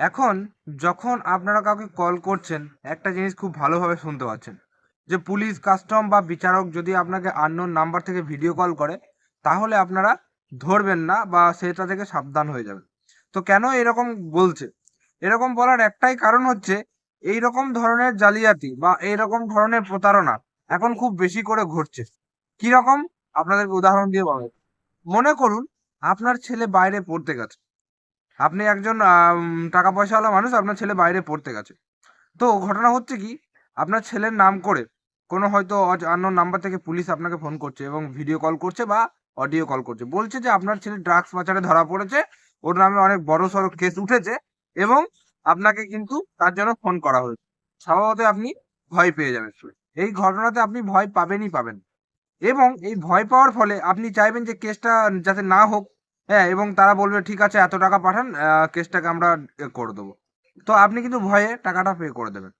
এখন যখন আপনারা কাউকে কল করছেন, একটা জিনিস খুব ভালোভাবে শুনতে পাচ্ছেন। যে পুলিশ কাস্টম বা বিচারক যদি আপনাকে আননোন নাম্বার থেকে ভিডিও কল করে, তাহলে আপনারা ধরবেন না বা সেটা থেকে সাবধান হয়ে যাবেন। তো কেন এরকম বলছে? এরকম বলার একটাই কারণ হচ্ছে এই রকম ধরনের জালিয়াতি বা এই রকম ধরনের প্রতারণা এখন খুব বেশি করে ঘটছে। কি রকম আপনাদেরকে উদাহরণ দিয়ে বলা মনে করুন, আপনার ছেলে বাইরে পড়তে গেছে। আপনি একজন টাকা পয়সাওয়ালা মানুষ, আপনার ছেলে বাইরে পড়তে গেছে। তো ঘটনা হচ্ছে কি, আপনার ছেলের নাম করে কোনো হয়তো অন্য নাম্বার থেকে পুলিশ আপনাকে ফোন করছে এবং ভিডিও কল করছে বা অডিও কল করছে। বলছে যে আপনার ছেলে ড্রাগস পাচারে ধরা পড়েছে, ওর নামে অনেক বড় সড়ো কেস উঠেছে এবং আপনাকে কিন্তু তার জন্য ফোন করা হয়েছে। স্বভাবত আপনি ভয় পেয়ে যাবেন। এই ঘটনাতে আপনি ভয় পাবেনই পাবেন। এবং এই ভয় পাওয়ার ফলে আপনি চাইবেন যে কেসটা যাতে না হোক হ্যাঁ এবং তারা বলবে, ঠিক আছে, এত টাকা পাঠান কেসটাকে আমরা করে দেবো। তো আপনি কিন্তু ভয়ে টাকাটা পে করে দেবেন।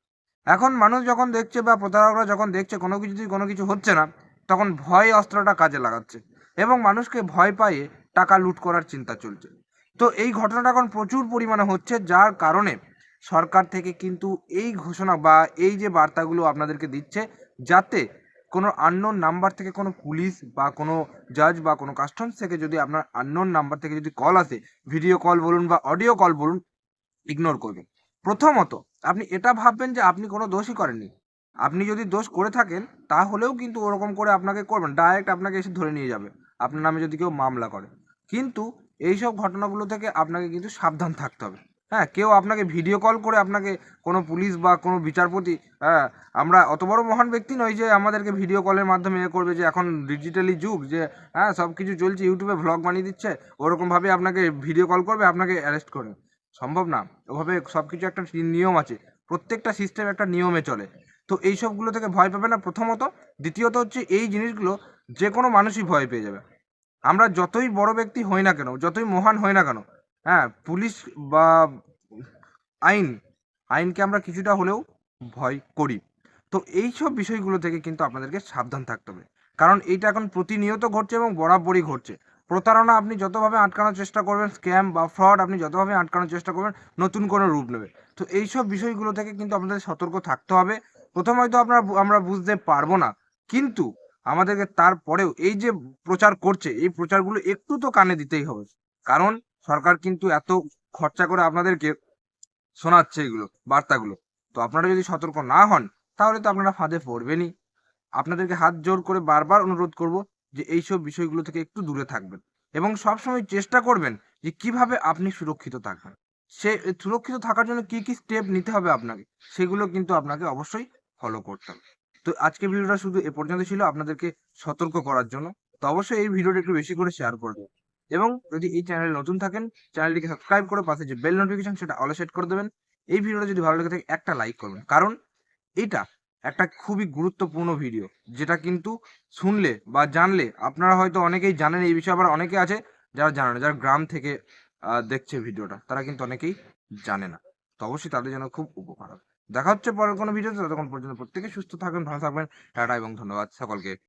এখন মানুষ যখন দেখছে বা প্রতারকরা যখন দেখছে, কোনো কিছু যদি কোনো কিছু হচ্ছে না, তখন ভয় অস্ত্রটা কাজে লাগাচ্ছে এবং মানুষকে ভয় পাইয়ে টাকা লুট করার চিন্তা চলছে। তো এই ঘটনাটা এখন প্রচুর পরিমাণে হচ্ছে, যার কারণে সরকার থেকে কিন্তু এই ঘোষণা বা এই যে বার্তাগুলো আপনাদেরকে দিচ্ছে, যাতে কোনো আননোন নাম্বার থেকে কোনো পুলিশ বা কোনো জাজ বা কোনো কাস্টমস থেকে যদি আপনার আননোন নাম্বার থেকে যদি কল আসে ভিডিও কল বলুন বা অডিও কল বলুন ইগনোর করবেন। প্রথমত, আপনি এটা ভাববেন যে আপনি কোনো দোষই করেননি। আপনি যদি দোষ করে থাকেন, তাহলেও কিন্তু ওরকম করে আপনাকে করবেন। ডাইরেক্ট আপনাকে এসে ধরে নিয়ে যাবে। আপনার নামে যদি কেউ মামলা করে। কিন্তু, এইসব ঘটনাগুলো থেকে আপনাকে কিন্তু সাবধান থাকতে হবে। হ্যাঁ কেউ আপনাকে ভিডিও কল করে আপনাকে কোনো পুলিশ বা কোনো বিচারপতি হ্যাঁ আমরা অত বড় মহান ব্যক্তি নই যে আমাদেরকে ভিডিও কলের মাধ্যমে এ করবে যে এখন ডিজিটালি যুগ যে হ্যাঁ সব কিছু চলছে ইউটিউবে ভ্লগ বানিয়ে দিচ্ছে, ওরকমভাবে আপনাকে ভিডিও কল করবে, আপনাকে অ্যারেস্ট করবে সম্ভব না। ওভাবে সব কিছু একটা নিয়ম আছে। প্রত্যেকটা সিস্টেম একটা নিয়মে চলে। তো এই সবগুলো থেকে ভয় পাবে না প্রথমত। দ্বিতীয়ত হচ্ছে এই জিনিসগুলো যে কোনো মানুষই ভয় পেয়ে যাবে। আমরা যতই বড় ব্যক্তি হই না কেন, যতই মহান হই না কেন হ্যাঁ পুলিশ বা আইন, আইনকে আমরা কিছুটা হলেও ভয় করি। তো এই সব বিষয়গুলো থেকে কিন্তু আপনাদেরকে সাবধান থাকতে হবে। কারণ এইটা এখন প্রতিনিয়ত ঘটছে এবং বরাবরই ঘটছে। প্রতারণা আপনি যতভাবে আটকানোর চেষ্টা করবেন, স্ক্যাম বা ফ্রড আপনি যতভাবে আটকানোর চেষ্টা করবেন, নতুন কোনো রূপ নেবে। তো এই সব বিষয়গুলো থেকে কিন্তু আপনাদের সতর্ক থাকতে হবে। প্রথম হয়তো আপনার আমরা বুঝতে পারব না। কিন্তু আমাদেরকে তারপরেও এই যে প্রচার করছে, এই প্রচারগুলো একটু তো কানে দিতেই হবে। কারণ সরকার কিন্তু এত খরচা করে আপনাদেরকে শোনাচ্ছে এগুলো, বার্তাগুলো। তো আপনারা যদি সতর্ক না হন, তাহলে তো আপনারা ফাঁদে পড়বেনই। আপনাদেরকে হাত জোর করে বারবার অনুরোধ করব যে এইসব বিষয়গুলো থেকে একটু দূরে থাকবেন এবং সবসময় চেষ্টা করবেন যে কীভাবে আপনি সুরক্ষিত থাকবেন সে সুরক্ষিত থাকার জন্য কি কি স্টেপ নিতে হবে আপনাকে, সেগুলো কিন্তু আপনাকে অবশ্যই ফলো করতে হবে। তো আজকে ভিডিওটা শুধু এ পর্যন্ত ছিল। আপনাদেরকে সতর্ক করার জন্য। তো অবশ্যই এই ভিডিওটা একটু বেশি করে শেয়ার করে দেবেন এবং যদি এই চ্যানেলে নতুন থাকেন চ্যানেলটিকে সাবস্ক্রাইব করে পাশে যে বেল নোটিফিকেশন সেটা অল সেট করে দেবেন। এই ভিডিওটা যদি ভালো লেগে থাকে, একটা লাইক করবেন। কারণ এটা একটা খুবই গুরুত্বপূর্ণ ভিডিও যেটা কিন্তু শুনলে বা জানলে, আপনারা হয়তো অনেকেই জানেন এই বিষয়ে, আবার অনেকে আছে যারা জানে না, যারা গ্রাম থেকে দেখছে ভিডিওটা, তারা কিন্তু অনেকেই জানে না। তো অবশ্যই তাদের জন্য খুব উপকার হবে। দেখা হচ্ছে পরের কোনো ভিডিওতে ততক্ষণ পর্যন্ত প্রত্যেকে সুস্থ থাকবেন, ভালো থাকবেন, টাটা এবং ধন্যবাদ সকলকে।